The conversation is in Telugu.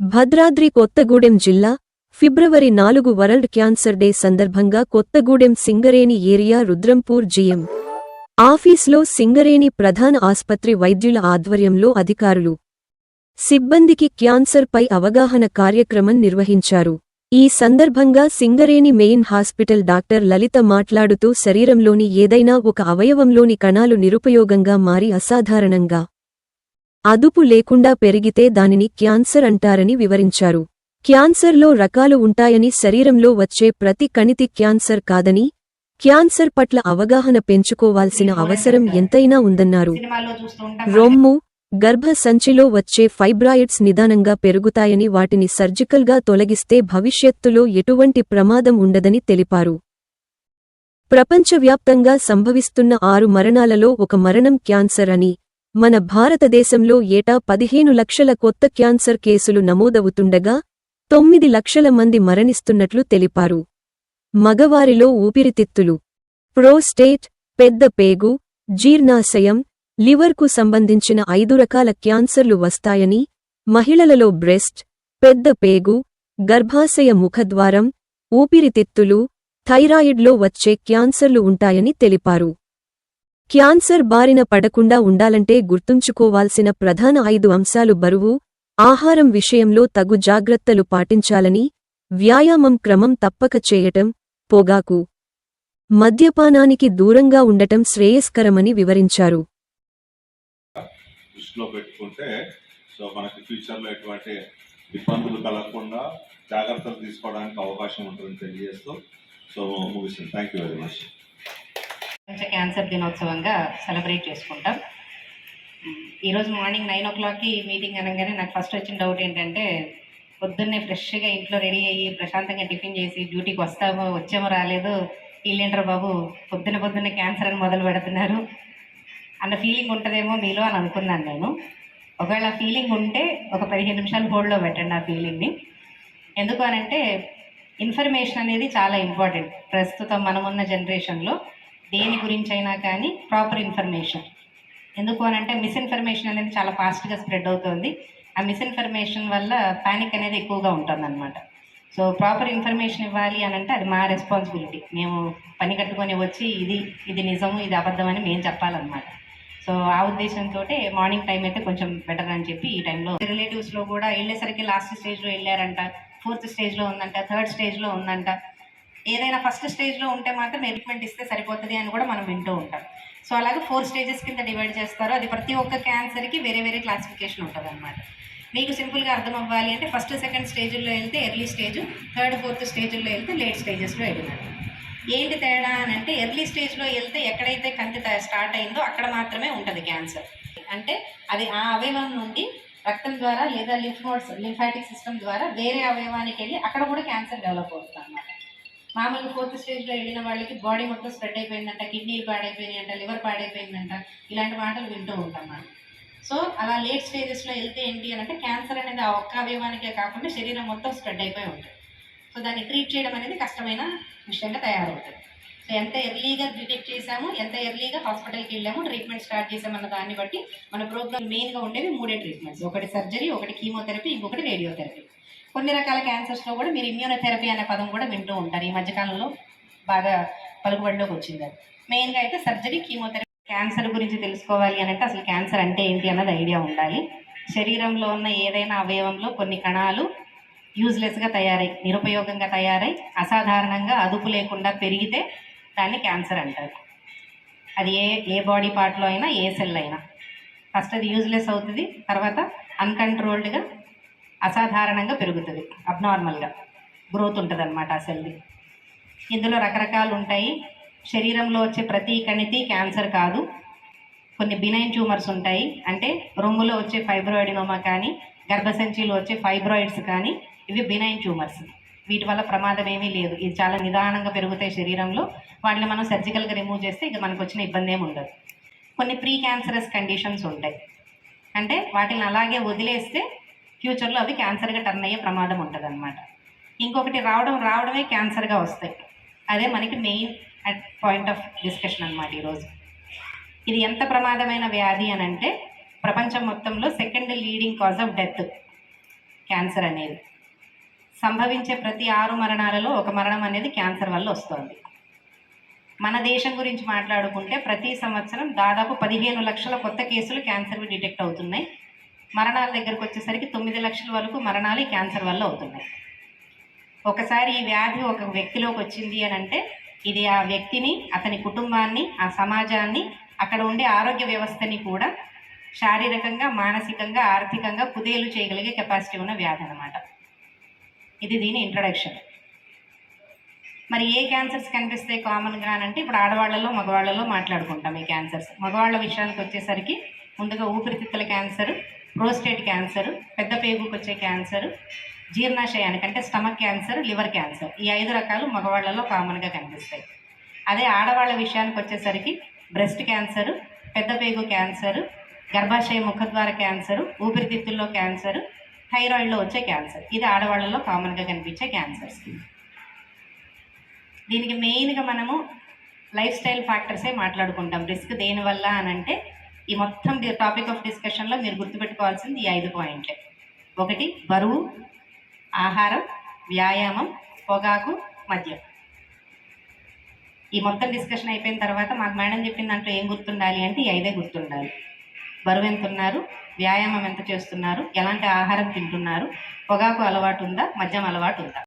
భద్రాద్రి కొత్తగూడెం జిల్లా ఫిబ్రవరి నాలుగు వరల్డ్ క్యాన్సర్ డే సందర్భంగా కొత్తగూడెం సింగరేణి ఏరియా రుద్రంపూర్ జిఎం. ఆఫీస్లో సింగరేణి ప్రధాన ఆస్పత్రి వైద్యుల ఆధ్వర్యంలో అధికారులు సిబ్బందికి క్యాన్సర్ పై అవగాహన కార్యక్రమం నిర్వహించారు. ఈ సందర్భంగా Singareni main hospital doctor Lalitha మాట్లాడుతూ శరీరంలోని ఏదైనా ఒక అవయవంలోని కణాలు నిరుపయోగంగా మారి అసాధారణంగా అదుపు లేకుండా పెరిగితే దానిని క్యాన్సర్ అంటారని వివరించారు. క్యాన్సర్లో రకాలు ఉంటాయని శరీరంలో వచ్చే ప్రతి కణితి క్యాన్సర్ కాదని క్యాన్సర్ పట్ల అవగాహన పెంచుకోవాల్సిన అవసరం ఎంతైనా ఉందన్నారు. రొమ్ము గర్భ సంచిలో వచ్చే ఫైబ్రాయిడ్స్ నిదానంగా పెరుగుతాయని వాటిని సర్జికల్గా తొలగిస్తే భవిష్యత్తులో ఎటువంటి ప్రమాదం ఉండదని తెలిపారు. ప్రపంచవ్యాప్తంగా సంభవిస్తున్న ఆరు మరణాలలో ఒక మరణం క్యాన్సర్ అని మన భారతదేశంలో ఏటా పదిహేను లక్షల కొత్త క్యాన్సర్ కేసులు నమోదవుతుండగా తొమ్మిది లక్షల మంది మరణిస్తున్నట్లు తెలిపారు. మగవారిలో ఊపిరితిత్తులు ప్రోస్టేట్ పెద్ద పేగు జీర్ణాశయం లివర్కు సంబంధించిన ఐదు రకాల క్యాన్సర్లు వస్తాయని మహిళలలో బ్రెస్ట్ పెద్ద పేగు గర్భాశయ ముఖద్వారం ఊపిరితిత్తులు థైరాయిడ్లో వచ్చే క్యాన్సర్లు ఉంటాయని తెలిపారు. క్యాన్సర్ బారిన పడకుండా ఉండాలంటే గుర్తుంచుకోవాల్సిన ప్రధాన ఐదు అంశాలు బరువు ఆహారం విషయంలో తగు జాగ్రత్తలు పాటించాలని వ్యాయామం క్రమం తప్పక చేయటం పొగాకు మద్యపానానికి దూరంగా ఉండటం శ్రేయస్కరమని వివరించారు. దృష్టిలో పెట్టుకుంటే సో మనకి ఫ్యూచర్లో ఎటువంటి ఇబ్బందులు కలగకుండా జాగ్రత్తలు తీసుకోవడానికి అవకాశం ఉంటుందని తెలియజేస్తూ so thank you very much ప్రపంచ క్యాన్సర్ దినోత్సవంగా సెలబ్రేట్ చేసుకుంటాం. ఈరోజు మార్నింగ్ నైన్ ఓ క్లాక్కి మీటింగ్ అనగానే నాకు ఫస్ట్ వచ్చిన డౌట్ ఏంటంటే పొద్దున్నే ఫ్రెష్గా ఇంట్లో రెడీ అయ్యి ప్రశాంతంగా టిఫిన్ చేసి డ్యూటీకి వస్తామో వచ్చామో రాలేదు వీళ్ళేంటారు బాబు పొద్దున పొద్దున్నే క్యాన్సర్ అని మొదలు పెడుతున్నారు అన్న ఫీలింగ్ ఉంటుందేమో మీలో అని అనుకున్నాను నేను. ఒకవేళ ఫీలింగ్ ఉంటే ఒక పదిహేను నిమిషాలు హోల్డ్లో పెట్టండి ఆ ఫీలింగ్ని. ఎందుకు అనంటే ఇన్ఫర్మేషన్ అనేది చాలా ఇంపార్టెంట్ ప్రస్తుతం మనమున్న జనరేషన్లో. దేని గురించి అయినా కానీ ప్రాపర్ ఇన్ఫర్మేషన్ ఎందుకు అని అంటే మిస్ఇన్ఫర్మేషన్ అనేది చాలా ఫాస్ట్గా స్ప్రెడ్ అవుతుంది. ఆ మిస్ఇన్ఫర్మేషన్ వల్ల ప్యానిక్ అనేది ఎక్కువగా ఉంటుంది అనమాట సో ప్రాపర్ ఇన్ఫర్మేషన్ ఇవ్వాలి అని అంటే అది మా రెస్పాన్సిబిలిటీ మేము పని కట్టుకొని వచ్చి ఇది ఇది నిజము ఇది అబద్ధం అని మేము చెప్పాలన్నమాట. సో ఆ ఉద్దేశంతో మార్నింగ్ టైం అయితే కొంచెం బెటర్ అని చెప్పి ఈ టైంలో రిలేటివ్స్లో కూడా వెళ్ళేసరికి లాస్ట్ స్టేజ్లో వెళ్ళారంట ఫోర్త్ స్టేజ్లో ఉందంట థర్డ్ స్టేజ్లో ఉందంట. ఏదైనా ఫస్ట్ స్టేజ్లో ఉంటే మాత్రం ట్రీట్మెంట్ ఇస్తే సరిపోతుంది అని కూడా మనం వింటూ ఉంటాం. సో అలాగే ఫోర్ స్టేజెస్ కింద డివైడ్ చేస్తారు. అది ప్రతి ఒక్క క్యాన్సర్కి వేరే వేరే క్లాసిఫికేషన్ ఉంటుంది అనమాట మీకు సింపుల్గా అర్థం అవ్వాలి అంటే ఫస్ట్ సెకండ్ స్టేజ్లో వెళ్తే ఎర్లీ స్టేజ్ థర్డ్ ఫోర్త్ స్టేజ్లో వెళ్తే లేట్ స్టేజెస్లో వెళ్ళినట్టు ఏంటి తేడా అని అంటే ఎర్లీ స్టేజ్లో వెళ్తే ఎక్కడైతే కంతి స్టార్ట్ అయిందో అక్కడ మాత్రమే ఉంటుంది క్యాన్సర్ అంటే అది ఆ అవయవం నుండి రక్తం ద్వారా లేదా లింఫ్ నోడ్స్ లింఫాటిక్ సిస్టమ్ ద్వారా వేరే అవయవానికి వెళ్ళి అక్కడ కూడా క్యాన్సర్ డెవలప్ అవుతుంది అనమాట మామూలు ఫోర్త్ స్టేజ్లో వెళ్ళిన వాళ్ళకి బాడీ మొత్తం స్ప్రెడ్ అయిపోయిందంట కిడ్నీలు పాడైపోయినాయంట లివర్ పాడైపోయిందంట ఇలాంటి మాటలు వింటూ ఉంటాం మనం. సో అలా లేట్ స్టేజెస్లో వెళ్తే ఏంటి అని అంటే క్యాన్సర్ అనేది ఆ ఒక్క అవయవానికే కాకుండా శరీరం మొత్తం స్ప్రెడ్ అయిపోయి ఉంటుంది. సో దాన్ని ట్రీట్ చేయడం అనేది కష్టమైన విషయంగా తయారవుతుంది. సో ఎంత ఎర్లీగా డిటెక్ట్ చేసాము ఎంత ఎర్లీగా హాస్పిటల్కి వెళ్ళాము ట్రీట్మెంట్ స్టార్ట్ చేసామన్న దాన్ని బట్టి మన ప్రోగ్రామ్ మెయిన్గా ఉండేవి మూడే ట్రీట్మెంట్స్ ఒకటి సర్జరీ ఒకటి కీమోథెరపీ ఇంకొకటి రేడియోథెరపీ కొన్ని రకాల క్యాన్సర్స్లో కూడా మీరు ఇమ్యూనోథెరపీ అనే పదం కూడా వింటూ ఉంటారు. ఈ మధ్యకాలంలో బాగా పలుకుబడిలోకి వచ్చింది అది. మెయిన్గా అయితే సర్జరీ కీమోథెరపీ క్యాన్సర్ గురించి తెలుసుకోవాలి అని అంటే అసలు క్యాన్సర్ అంటే ఏంటి అన్నది ఐడియా ఉండాలి. శరీరంలో ఉన్న ఏదైనా అవయవంలో కొన్ని కణాలు యూజ్లెస్గా తయారై నిరుపయోగంగా తయారై అసాధారణంగా అదుపు లేకుండా పెరిగితే దాన్ని క్యాన్సర్ అంటారు. అది ఏ ఏ బాడీ పార్ట్లో అయినా ఏ సెల్ అయినా. ఫస్ట్ అది యూజ్లెస్ అవుతుంది తర్వాత అన్కంట్రోల్డ్గా అసాధారణంగా పెరుగుతుంది అబ్నార్మల్గా గ్రోత్ ఉంటుంది అనమాట ఆ సెల్ది ఇందులో రకరకాలు ఉంటాయి. శరీరంలో వచ్చే ప్రతి కణితి క్యాన్సర్ కాదు. కొన్ని బినైన్ ట్యూమర్స్ ఉంటాయి. అంటే రొమ్ములో వచ్చే ఫైబ్రాయిడినోమా కానీ గర్భసంచిలో వచ్చే ఫైబ్రాయిడ్స్ కానీ ఇవి బినైన్ ట్యూమర్స్ వీటి వల్ల ప్రమాదం ఏమీ లేదు. ఇది చాలా నిదానంగా పెరుగుతాయి శరీరంలో. వాటిని మనం సర్జికల్గా రిమూవ్ చేస్తే ఇక మనకు వచ్చిన ఇబ్బంది ఏమి ఉండదు. కొన్ని ప్రీ క్యాన్సరస్ కండిషన్స్ ఉంటాయి. అంటే వాటిని అలాగే వదిలేస్తే ఫ్యూచర్లో అవి క్యాన్సర్గా టర్న్ అయ్యే ప్రమాదం ఉంటుంది అనమాట ఇంకొకటి రావడం రావడమే క్యాన్సర్గా వస్తాయి. అదే మనకి main at point of discussion అనమాట ఈరోజు. ఇది ఎంత ప్రమాదమైన వ్యాధి అని అంటే ప్రపంచం మొత్తంలో second leading cause of death cancer అనేది. సంభవించే ప్రతి ఆరు మరణాలలో ఒక మరణం అనేది క్యాన్సర్ వల్ల వస్తుంది. మన దేశం గురించి మాట్లాడుకుంటే ప్రతి సంవత్సరం దాదాపు పదిహేను లక్షల కొత్త కేసులు క్యాన్సర్వి డిటెక్ట్ అవుతున్నాయి. మరణాల దగ్గరకు వచ్చేసరికి తొమ్మిది లక్షల వరకు మరణాలు ఈ క్యాన్సర్ వల్ల అవుతున్నాయి. ఒకసారి ఈ వ్యాధి ఒక వ్యక్తిలోకి వచ్చింది అని అంటే ఇది ఆ వ్యక్తిని అతని కుటుంబాన్ని ఆ సమాజాన్ని అక్కడ ఉండే ఆరోగ్య వ్యవస్థని కూడా శారీరకంగా మానసికంగా ఆర్థికంగా కుదేలు చేయగలిగే కెపాసిటీ ఉన్న వ్యాధి అనమాట ఇది దీని ఇంట్రడక్షన్ మరి ఏ క్యాన్సర్స్ కనిపిస్తాయి కామన్గా అని అంటే ఇప్పుడు ఆడవాళ్ళలో మగవాళ్ళలో మాట్లాడుకుంటాం ఈ క్యాన్సర్స్ మగవాళ్ళ విషయానికి వచ్చేసరికి ముందుగా ఊపిరితిత్తుల క్యాన్సర్ ప్రోస్టేట్ క్యాన్సర్ పెద్ద పేగుకు వచ్చే క్యాన్సర్ జీర్ణాశయానికి అంటే స్టమక్ క్యాన్సర్ లివర్ క్యాన్సర్ ఈ ఐదు రకాలు మగవాళ్ళలో కామన్గా కనిపిస్తాయి. అదే ఆడవాళ్ళ విషయానికి వచ్చేసరికి బ్రెస్ట్ క్యాన్సర్ పెద్ద పేగు క్యాన్సర్ గర్భాశయ ముఖద్వార క్యాన్సర్ ఊపిరితిత్తుల్లో క్యాన్సర్ థైరాయిడ్లో వచ్చే క్యాన్సర్ ఇది ఆడవాళ్ళలో కామన్గా కనిపించే క్యాన్సర్స్ దీనికి మెయిన్గా మనము లైఫ్ స్టైల్ ఫ్యాక్టర్సే మాట్లాడుకుంటాం. రిస్క్ దేనివల్ల అని అంటే ఈ మొత్తం టాపిక్ ఆఫ్ డిస్కషన్లో మీరు గుర్తుపెట్టుకోవాల్సింది ఈ ఐదు పాయింట్లే. ఒకటి బరువు ఆహారం వ్యాయామం పొగాకు మద్యం. ఈ మొత్తం డిస్కషన్ అయిపోయిన తర్వాత మాకు మేడం చెప్పిన దాంట్లో ఏం గుర్తుండాలి అంటే ఈ ఐదే గుర్తుండాలి. బరువు ఎంత ఉన్నారు వ్యాయామం ఎంత చేస్తున్నారు ఎలాంటి ఆహారం తింటున్నారు పొగాకు అలవాటు ఉందా మద్యం అలవాటు ఉందా?